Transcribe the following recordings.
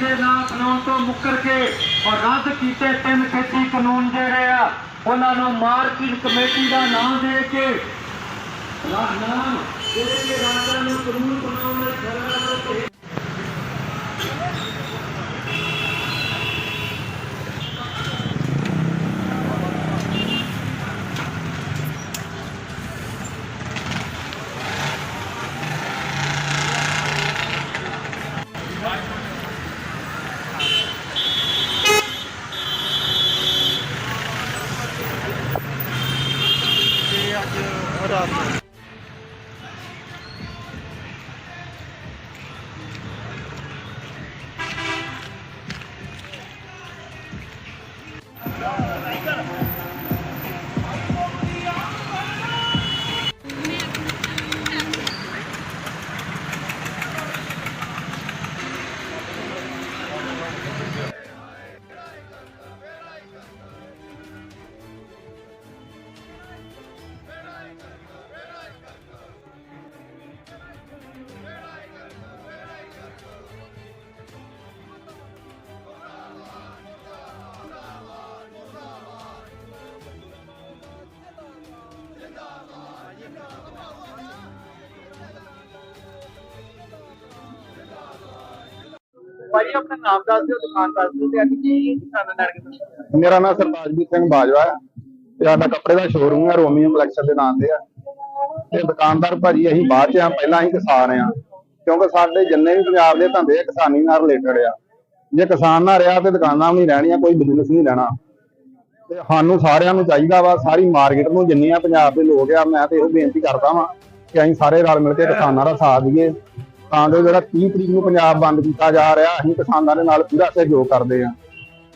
ਦੇ ਨਾਂ ਕਾਨੂੰਨ ਤੋਂ ਮੁੱਕਰ ਕੇ ਔਰ ਰੱਦ ਕੀਤੇ ਤਿੰਨ ਖੇਤੀ ਕਾਨੂੰਨ ਜਿਹੜੇ ਆ, ਉਹਨਾਂ ਨੂੰ ਮਾਰਕੀਟ ਕਮੇਟੀ ਦਾ ਨਾਮ ਦੇ ਕੇ ਨਾਮ ਜਿਹੜੇ ਕਿ ਰਾਜਾਂ ਨੂੰ ਕਾਨੂੰਨ ਬਣਾਉਣ ਲਈ ਸਰਕਾਰ ਨੂੰ ਭੇਜ ਭਾਜੀ, ਆਪਣਾ ਨਾਮ ਦੱਸ ਦਿਓ, ਦੁਕਾਨ ਦੱਸ ਦਿਓ ਤੇ ਅੱਜ ਕੀ ਦੁਕਾਨ ਨੜ ਕੇ ਮੇਰਾ ਨਾਮ ਸਰਤਾਜਵੀਰ ਸਿੰਘ ਬਾਜਵਾ ਹੈ ਤੇ ਸਾਡਾ ਕੱਪੜੇ ਦਾ ਸ਼ੋਰੂਮ ਹੈ, ਰੋਮੀਓ ਕਲੈਕਸ਼ਨ ਦੇ ਨਾਮ ਤੇ ਆ। ਤੇ ਦੁਕਾਨਦਾਰ ਭਾਜੀ, ਅਸੀਂ ਬਾਅਦ ਚ ਆ ਪਹਿਲਾਂ ਅਸੀਂ ਕਿਸਾਨ ਆ ਕਿਉਂਕਿ ਸਾਡੇ ਜਿੰਨੇ ਵੀ ਪੰਜਾਬ ਦੇ ਧੰਦੇ ਕਿਸਾਨੀ ਨਾਲ ਰਿਲੇਟਡ ਆ। ਜੇ ਕਿਸਾਨ ਨਾ ਰਿਹਾ ਤੇ ਦੁਕਾਨਾਂ ਵੀ ਨਹੀਂ ਰਹਿਣੀਆਂ, ਕੋਈ ਬਿਜ਼ਨਸ ਨਹੀਂ ਰਹਿਣਾ। ਤੇ ਸਾਨੂੰ ਸਾਰਿਆਂ ਨੂੰ ਚਾਹੀਦਾ ਵਾ, ਸਾਰੀ ਮਾਰਕੀਟ ਨੂੰ ਜਿੰਨੀਆਂ ਪੰਜਾਬ ਦੇ ਲੋਕ ਆ, ਮੈਂ ਤੇ ਇਹੋ ਬੇਨਤੀ ਕਰਦਾ ਵਾਂ ਕਿ ਅਸੀਂ ਸਾਰੇ ਰਲ ਮਿਲ ਕੇ ਕਿਸਾਨਾਂ ਦਾ ਸਾਥ ਦਈਏ। ਤਾਂ ਜੋ ਜਿਹੜਾ 30 ਤਰੀਕ ਨੂੰ ਪੰਜਾਬ ਬੰਦ ਕੀਤਾ ਜਾ ਰਿਹਾ ਅਸੀਂ ਕਿਸਾਨਾਂ ਦੇ ਨਾਲ ਪੂਰਾ ਸਹਿਯੋਗ ਕਰਦੇ ਆ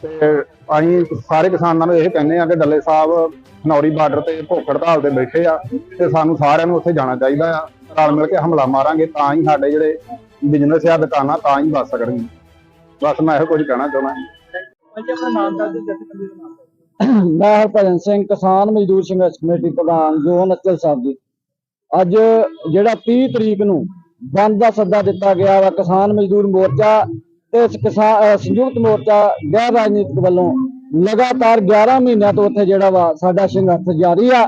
ਤੇ ਅਸੀਂ ਸਾਰੇ ਕਿਸਾਨਾਂ ਨੂੰ ਇਹ ਕਹਿੰਦੇ ਆ ਕਿ ਡੱਲੇ ਸਾਹਿਬ ਨੌਰੀ ਬਾਰਡਰ ਤੇ ਭੁੱਖ ਹੜਤਾਲ ਤੇ ਬੈਠੇ ਆ ਤੇ ਸਾਨੂੰ ਸਾਰਿਆਂ ਨੂੰ ਉੱਥੇ ਜਾਣਾ ਚਾਹੀਦਾ ਆ। ਰਲ ਮਿਲ ਕੇ ਹਮਲਾ ਮਾਰਾਂਗੇ ਤਾਂ ਹੀ ਸਾਡੇ ਜਿਹੜੇ ਬਿਜ਼ਨਸ ਆ ਦੁਕਾਨਾਂ ਤਾਂ ਹੀ ਬਚ ਸਕਣਗੀਆਂ। ਬਸ ਮੈਂ ਇਹੋ ਕੁਝ ਕਹਿਣਾ ਚਾਹੁੰਦਾ ਦਾ। ਮੈਂ ਹਰਭਜਨ ਸਿੰਘ ਕਿਸਾਨ ਮਜ਼ਦੂਰ ਸੰਘਰਸ਼ ਕਮੇਟੀ ਪ੍ਰਧਾਨ ਜੋਨ ਅਚਲ ਸਾਹਿਬ ਜੀ। ਅੱਜ ਜਿਹੜਾ 30 ਤਰੀਕ ਨੂੰ ਬੰਦ ਦਾ ਸੱਦਾ ਦਿੱਤਾ ਗਿਆ ਵਾ ਕਿਸਾਨ ਮਜ਼ਦੂਰ ਮੋਰਚਾ ਤੇ ਕਿਸਾਨ ਸੰਯੁਕਤ ਮੋਰਚਾ ਗੈਰ ਰਾਜਨੀਤਿਕ ਵੱਲੋਂ ਲਗਾਤਾਰ 11 ਮਹੀਨਿਆਂ ਤੋਂ ਉੱਥੇ ਜਿਹੜਾ ਵਾ ਸਾਡਾ ਸੰਘਰਸ਼ ਜਾਰੀ ਆ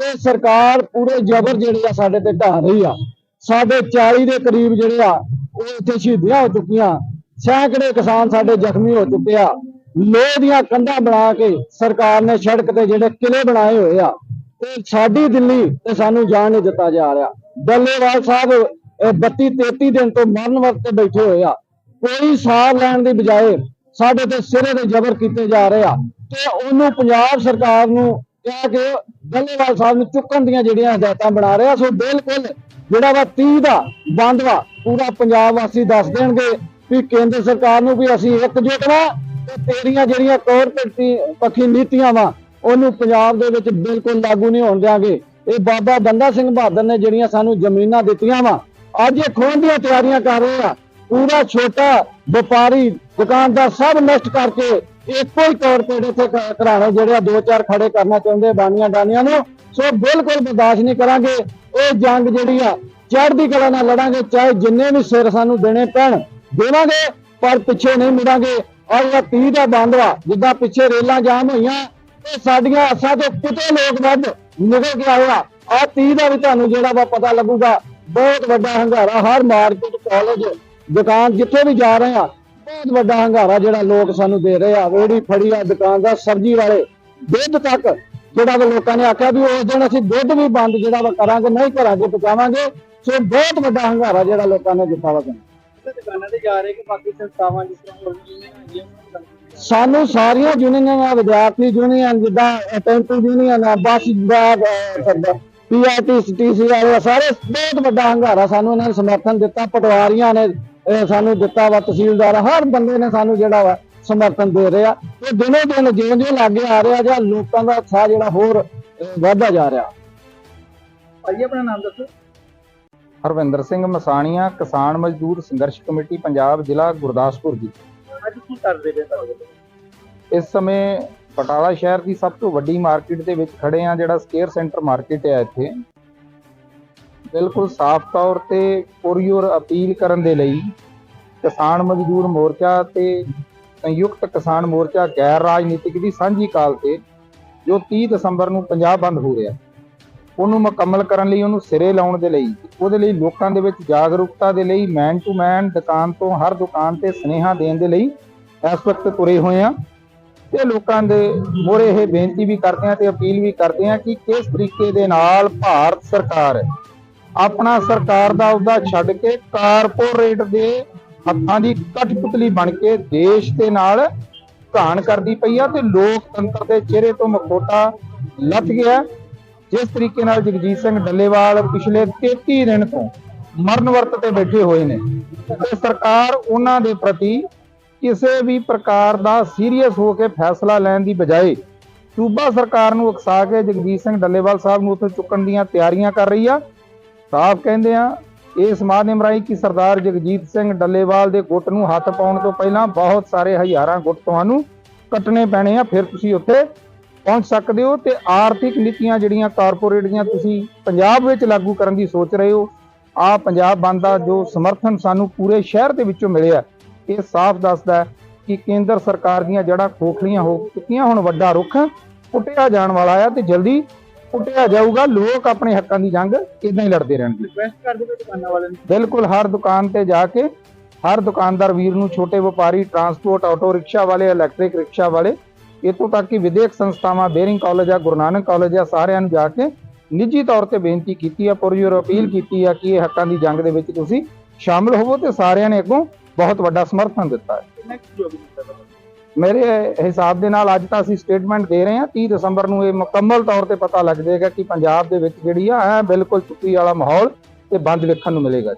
ਤੇ ਸਰਕਾਰ ਪੂਰੇ ਜ਼ਬਰ ਜਿਹੜੇ ਆ ਸਾਡੇ ਤੇ ਢਾ ਰਹੀ ਆ। ਸਾਡੇ 40 ਦੇ ਕਰੀਬ ਜਿਹੜੇ ਆ ਉਹ ਇੱਥੇ ਸ਼ਹੀਦੀਆਂ ਹੋ ਚੁੱਕੀਆਂ। ਸੈਂਕੜੇ ਕਿਸਾਨ ਸਾਡੇ ਜ਼ਖਮੀ ਹੋ ਚੁੱਕੇ ਆ। ਲੋਹ ਦੀਆਂ ਕੰਧਾਂ ਬਣਾ ਕੇ ਸਰਕਾਰ ਨੇ ਸੜਕ ਤੇ ਜਿਹੜੇ ਕਿਲੇ ਬਣਾਏ ਹੋਏ ਆ, ਤੇ ਸਾਡੀ ਦਿੱਲੀ ਤੇ ਸਾਨੂੰ ਜਾਣ ਨਹੀਂ ਦਿੱਤਾ ਜਾ ਰਿਹਾ। ਡੱਲੇਵਾਲ ਸਾਹਿਬ 32 33 ਦਿਨ ਤੋਂ ਮਰਨ ਵਰਤੇ ਬੈਠੇ ਹੋਏ ਆ। ਕੋਈ ਸਾਹ ਲੈਣ ਦੀ ਬਜਾਏ ਸਾਡੇ ਤੇ ਸਿਰੇ ਦੇ ਜ਼ਬਰ ਕੀਤੇ ਜਾ ਰਹੇ ਆ। ਤੇ ਉਹਨੂੰ ਪੰਜਾਬ ਸਰਕਾਰ ਨੂੰ ਕਿਹਾ ਕਿ ਡੱਲੇਵਾਲ ਸਾਹਿਬ ਨੂੰ ਚੁੱਕਣ ਦੀਆਂ ਜਿਹੜੀਆਂ ਹਦਾਇਤਾਂ ਬਣਾ ਰਿਹਾ ਸੋ ਬਿਲਕੁਲ ਜਿਹੜਾ ਵਾ 30 ਦਾ ਬੰਦ ਵਾ, ਪੂਰਾ ਪੰਜਾਬ ਵਾਸੀ ਦੱਸ ਦੇਣਗੇ ਵੀ ਕੇਂਦਰ ਸਰਕਾਰ ਨੂੰ ਵੀ ਅਸੀਂ ਇਕਜੁੱਟ ਵਾਂ ਤੇ ਤੇਰੀਆਂ ਜਿਹੜੀਆਂ ਕਾਰਪੋਰੇਟ ਪੱਖੀ ਨੀਤੀਆਂ ਵਾ, ਉਹਨੂੰ ਪੰਜਾਬ ਦੇ ਵਿੱਚ ਬਿਲਕੁਲ ਲਾਗੂ ਨਹੀਂ ਹੋਣ ਦਿਆਂਗੇ। ਇਹ ਬਾਬਾ ਬੰਦਾ ਸਿੰਘ ਬਹਾਦਰ ਨੇ ਜਿਹੜੀਆਂ ਸਾਨੂੰ ਜ਼ਮੀਨਾਂ ਦਿੱਤੀਆਂ ਵਾ ਅੱਜ ਇਹ ਖੋਹਣ ਦੀਆਂ ਤਿਆਰੀਆਂ ਕਰ ਰਹੇ ਆ। ਪੂਰਾ ਛੋਟਾ ਵਪਾਰੀ ਦੁਕਾਨਦਾਰ ਸਭ ਨਸ਼ਟ ਕਰਕੇ ਇੱਕੋ ਹੀ ਕਾਰਪੋਰੇਟ ਇੱਥੇ ਘਰਾਣੇ ਜਿਹੜੇ ਆ ਦੋ ਚਾਰ ਖੜੇ ਕਰਨਾ ਚਾਹੁੰਦੇ ਬਾਨੀਆਂ ਡਾਨੀਆਂ ਨੂੰ। ਸੋ ਬਿਲਕੁਲ ਬਰਦਾਸ਼ਤ ਨਹੀਂ ਕਰਾਂਗੇ। ਇਹ ਜੰਗ ਜਿਹੜੀ ਆ, ਚੜ੍ਹਦੀ ਕਲਾ ਨਾਲ ਲੜਾਂਗੇ, ਚਾਹੇ ਜਿੰਨੇ ਵੀ ਸਿਰ ਸਾਨੂੰ ਦੇਣੇ ਪੈਣ, ਦੇਵਾਂਗੇ, ਪਰ ਪਿੱਛੇ ਨਹੀਂ ਮੁੜਾਂਗੇ। ਔਰ ਇਹ 30 ਦਾ ਬੰਦ ਵਾ ਜਿੱਦਾਂ ਪਿੱਛੇ ਰੇਲਾਂ ਜਾਮ ਹੋਈਆਂ ਤੇ ਸਾਡੀਆਂ ਆਸਾਂ ਤੋਂ ਕਿਤੇ ਲੋਕ ਵੱਧ ਨਿਕਲ ਕੇ ਆਏ ਆ। ਤੀਹ ਦਾ ਵੀ ਤੁਹਾਨੂੰ ਜਿਹੜਾ ਵਾ ਪਤਾ ਲੱਗੂਗਾ। ਬਹੁਤ ਵੱਡਾ ਹੰਗਾਰਾ ਹਰ ਮਾਰਕੀਟ ਕਾਲਜ ਦੁਕਾਨ, ਜਿੱਥੇ ਵੀ ਜਾ ਰਹੇ ਆ, ਬਹੁਤ ਵੱਡਾ ਹੰਗਾਰਾ ਜਿਹੜਾ ਲੋਕ ਸਾਨੂੰ ਦੇ ਰਹੇ ਆ ਰੇੜੀ ਫੜੀ ਆ ਦੁਕਾਨ ਦਾ, ਸਬਜ਼ੀ ਵਾਲੇ, ਦੁੱਧ ਤੱਕ, ਜਿਹੜਾ ਵਾ ਲੋਕਾਂ ਨੇ ਆਖਿਆ ਵੀ ਉਸ ਦਿਨ ਅਸੀਂ ਦੁੱਧ ਵੀ ਬੰਦ ਜਿਹੜਾ ਵਾ ਕਰਾਂਗੇ, ਨਹੀਂ ਘਰਾਂ 'ਚ ਪਹੁੰਚਾਵਾਂਗੇ ਸੋ ਬਹੁਤ ਵੱਡਾ ਹੰਗਾਰਾ ਜਿਹੜਾ ਲੋਕਾਂ ਨੇ ਦਿੱਤਾ ਵਾ ਸਾਨੂੰ। ਦੁਕਾਨਾਂ ਤੇ ਜਾ ਰਹੇ ਕਿ ਬਾਕੀ ਸੰਸਥਾਵਾਂ ਜਿਸ ਤਰ੍ਹਾਂ ਹੋਰ ਯੂਨੀਅਨ ਹੈਗੀਆਂ ਸਾਨੂੰ ਸਾਰੀਆਂ ਯੂਨੀਅਨਾਂ, ਵਿਦਿਆਰਥੀ ਯੂਨੀਅਨ ਜਿੱਦਾਂ ਟੈਂਪੂ ਯੂਨੀਅਨ ਆ, ਬੱਸ ਦਾ ਪੀਆਰਟੀ ਟੀਸੀ ਵਾਲੇ ਸਾਰੇ ਬਹੁਤ ਵੱਡਾ ਹੰਗਾਰਾ ਸਾਨੂੰ ਇਹਨਾਂ ਨੇ ਸਮਰਥਨ ਦਿੱਤਾ ਪਟਵਾਰੀਆਂ ਨੇ ਇਹ ਸਾਨੂੰ ਦਿੱਤਾ ਵਾ ਤਹਿਸੀਲਦਾਰ ਹਰ ਬੰਦੇ ਨੇ ਸਾਨੂੰ ਜਿਹੜਾ ਵਾ ਸਮਰਥਨ ਦੇ ਰਿਹਾ ਤੇ ਦਿਨੋ ਦਿਨ ਜਿਉਂ ਜਿਉਂ ਲਾਗੇ ਆ ਰਿਹਾ ਜਾਂ ਲੋਕਾਂ ਦਾ ਉਤਸ਼ਾਹ ਜਿਹੜਾ ਹੋਰ ਵੱਧਦਾ ਜਾ ਰਿਹਾ। ਭਾਜੀ ਆਪਣਾ ਨਾਮ ਦੱਸੋ। ਹਰਵਿੰਦਰ ਸਿੰਘ ਮਸਾਣੀਆਂ ਕਿਸਾਨ ਮਜ਼ਦੂਰ ਸੰਘਰਸ਼ ਕਮੇਟੀ ਪੰਜਾਬ ਜ਼ਿਲ੍ਹਾ ਗੁਰਦਾਸਪੁਰ ਜੀ। ਅੱਜ ਕੀ ਕਰਦੇ ਪਏ ਇਸ ਸਮੇਂ ਬਟਾਲਾ ਸ਼ਹਿਰ ਦੀ ਸਭ ਤੋਂ ਵੱਡੀ ਮਾਰਕੀਟ ਦੇ ਵਿੱਚ ਖੜੇ ਆ ਜਿਹੜਾ ਸਕੇਅਰ ਸੈਂਟਰ ਮਾਰਕੀਟ ਹੈ ਇੱਥੇ। ਬਿਲਕੁਲ ਸਾਫ਼ ਤੌਰ ਤੇ ਪੁਰਯੋਰ ਅਪੀਲ ਕਰਨ ਦੇ ਲਈ ਕਿਸਾਨ ਮਜ਼ਦੂਰ ਮੋਰਚਾ ਤੇ ਸੰਯੁਕਤ ਕਿਸਾਨ ਮੋਰਚਾ ਗੈਰ ਰਾਜਨੀਤਿਕ ਦੀ ਸਾਂਝੀ ਕਾਲ ਤੇ ਜੋ 30 ਦਸੰਬਰ ਨੂੰ ਪੰਜਾਬ ਬੰਦ ਹੋ ਰਿਹਾ ਉਹਨੂੰ ਮੁਕੰਮਲ ਕਰਨ ਲਈ, ਉਹਨੂੰ ਸਿਰੇ ਲਾਉਣ ਦੇ ਲਈ, ਉਹਦੇ ਲਈ ਲੋਕਾਂ ਦੇ ਵਿੱਚ ਜਾਗਰੂਕਤਾ ਦੇ ਲਈ ਮੈਨ ਟੂ ਮੈਨ ਦੁਕਾਨ ਤੋਂ ਹਰ ਦੁਕਾਨ ਤੇ ਸੁਨੇਹਾ ਦੇਣ ਦੇ ਲਈ ਇਸ ਵਕਤ ਤੁਰੇ ਹੋਏ ਆ ਤੇ ਲੋਕਾਂ ਦੇ ਮੋਰੇ ਇਹ ਬੇਨਤੀ ਵੀ ਕਰਦੇ ਆ ਤੇ ਅਪੀਲ ਵੀ ਕਰਦੇ ਆ ਕਿ ਕਿਸ ਤਰੀਕੇ ਦੇ ਨਾਲ ਭਾਰਤ ਸਰਕਾਰ ਆਪਣਾ ਸਰਕਾਰ ਦਾ ਅਹੁਦਾ ਛੱਡ ਕੇ ਕਾਰਪੋਰੇਟ ਦੇ ਹੱਥਾਂ ਦੀ ਕਠਪੁਤਲੀ ਬਣ ਕੇ ਦੇਸ਼ ਦੇ ਨਾਲ ਘਾਣ ਕਰਦੀ ਪਈ ਆ ਤੇ ਲੋਕਤੰਤਰ ਦੇ ਚਿਹਰੇ ਤੋਂ ਮਖੋਟਾ ਲੱਥ ਗਿਆ ਜਿਸ ਤਰੀਕੇ ਨਾਲ ਜਗਜੀਤ ਸਿੰਘ ਡੱਲੇਵਾਲ ਪਿਛਲੇ 33 ਦਿਨ ਤੋਂ ਮਰਨ ਵਰਤ ਤੇ ਬੈਠੇ ਹੋਏ ਨੇ ਤੇ ਸਰਕਾਰ ਉਹਨਾਂ ਦੇ ਪ੍ਰਤੀ ਕਿਸੇ ਵੀ ਪ੍ਰਕਾਰ ਦਾ ਸੀਰੀਅਸ ਹੋ ਕੇ ਫੈਸਲਾ ਲੈਣ ਦੀ ਬਜਾਏ ਸੂਬਾ ਸਰਕਾਰ ਨੂੰ ਉਕਸਾ ਕੇ ਜਗਜੀਤ ਸਿੰਘ ਡੱਲੇਵਾਲ ਸਾਹਿਬ ਨੂੰ ਉੱਥੋਂ ਚੁੱਕਣ ਦੀਆਂ ਤਿਆਰੀਆਂ ਕਰ ਰਹੀ ਆ। ਸਾਫ਼ ਕਹਿੰਦੇ ਆ, ਇਸ ਮਾਧਿਅਮ ਰਾਹੀਂ ਕਿ ਸਰਦਾਰ ਜਗਜੀਤ ਸਿੰਘ ਡੱਲੇਵਾਲ ਦੇ ਗੁੱਟ ਨੂੰ ਹੱਥ ਪਾਉਣ ਤੋਂ ਪਹਿਲਾਂ ਬਹੁਤ ਸਾਰੇ ਹਜ਼ਾਰਾਂ ਗੁੱਟ ਤੁਹਾਨੂੰ ਕੱਟਣੇ ਪੈਣੇ ਆ, ਫਿਰ ਤੁਸੀਂ ਉੱਥੇ ਪਹੁੰਚ ਸਕਦੇ ਹੋ ਤੇ ਆਰਥਿਕ ਨੀਤੀਆਂ ਜਿਹੜੀਆਂ ਕਾਰਪੋਰੇਟ ਦੀਆਂ ਤੁਸੀਂ ਪੰਜਾਬ ਵਿੱਚ ਲਾਗੂ ਕਰਨ ਦੀ ਸੋਚ ਰਹੇ ਹੋ ਆ ਪੰਜਾਬ ਬੰਦ ਦਾ ਜੋ ਸਮਰਥਨ ਸਾਨੂੰ ਪੂਰੇ ਸ਼ਹਿਰ ਦੇ ਵਿੱਚੋਂ ਮਿਲਿਆ। ਇਹ ਸਾਫ਼ ਦੱਸਦਾ ਹੈ ਕਿ ਕੇਂਦਰ ਸਰਕਾਰ ਦੀਆਂ ਜੜ੍ਹਾਂ ਖੋਖਲੀਆਂ ਹੋ ਚੁੱਕੀਆਂ ਹੁਣ ਵੱਡਾ ਰੁੱਖ ਪੁੱਟਿਆ ਜਾਣ ਵਾਲਾ ਆ ਤੇ ਜਲਦੀ ਪੁੱਟਿਆ ਜਾਊਗਾ। ਲੋਕ ਆਪਣੇ ਹੱਕਾਂ ਦੀ ਜੰਗ ਇਦਾਂ ਹੀ ਲੜਦੇ ਰਹਿਣਗੇ। ਰਿਕੁਐਸਟ ਕਰਦੇ ਪਏ ਦੁਕਾਨਾਂ ਵਾਲਿਆਂ ਨੂੰ। ਬਿਲਕੁਲ ਹਰ ਦੁਕਾਨ ਤੇ ਜਾ ਕੇ ਹਰ ਦੁਕਾਨਦਾਰ ਵੀਰ ਨੂੰ ਛੋਟੇ ਵਪਾਰੀ ਟਰਾਂਸਪੋਰਟ ਆਟੋ ਰਿਕਸ਼ਾ ਵਾਲੇ ਇਲੈਕਟ੍ਰਿਕ ਰਿਕਸ਼ਾ ਵਾਲੇ ਇੱਥੋਂ ਤੱਕ ਕਿ ਵਿਦੇਕ ਸੰਸਥਾਵਾਂ ਬੇਰਿੰਗ ਕਾਲਜ ਆ ਗੁਰੂ ਨਾਨਕ ਕਾਲਜ ਆ ਸਾਰਿਆਂ ਨੂੰ ਜਾ ਕੇ ਨਿੱਜੀ ਤੌਰ ਤੇ ਬੇਨਤੀ ਕੀਤੀ ਆ ਪੁਰਜੋਰ ਅਪੀਲ ਕੀਤੀ ਆ ਕਿ ਇਹ ਹੱਕਾਂ ਦੀ ਜੰਗ ਦੇ ਵਿੱਚ ਤੁਸੀਂ ਸ਼ਾਮਲ ਹੋਵੋ ਤੇ ਸਾਰਿਆਂ ਨੇ ਅੱਗੋਂ ਬਹੁਤ ਵੱਡਾ ਸਮਰਥਨ ਦਿੱਤਾ ਹੈ। ਮੇਰੇ ਹਿਸਾਬ ਦੇ ਨਾਲ ਅੱਜ ਤਾਂ ਅਸੀਂ ਸਟੇਟਮੈਂਟ ਦੇ ਰਹੇ ਹਾਂ 30 ਦਸੰਬਰ ਨੂੰ ਇਹ ਮੁਕੰਮਲ ਤੌਰ ਤੇ ਪਤਾ ਲੱਗ ਜਾਏਗਾ ਕਿ ਪੰਜਾਬ ਦੇ ਵਿੱਚ ਜਿਹੜੀ ਆ, ਐ ਬਿਲਕੁਲ ਚੁੱਪੀ ਵਾਲਾ ਮਾਹੌਲ ਤੇ ਬੰਦ ਵੇਖਣ ਨੂੰ ਮਿਲੇਗਾ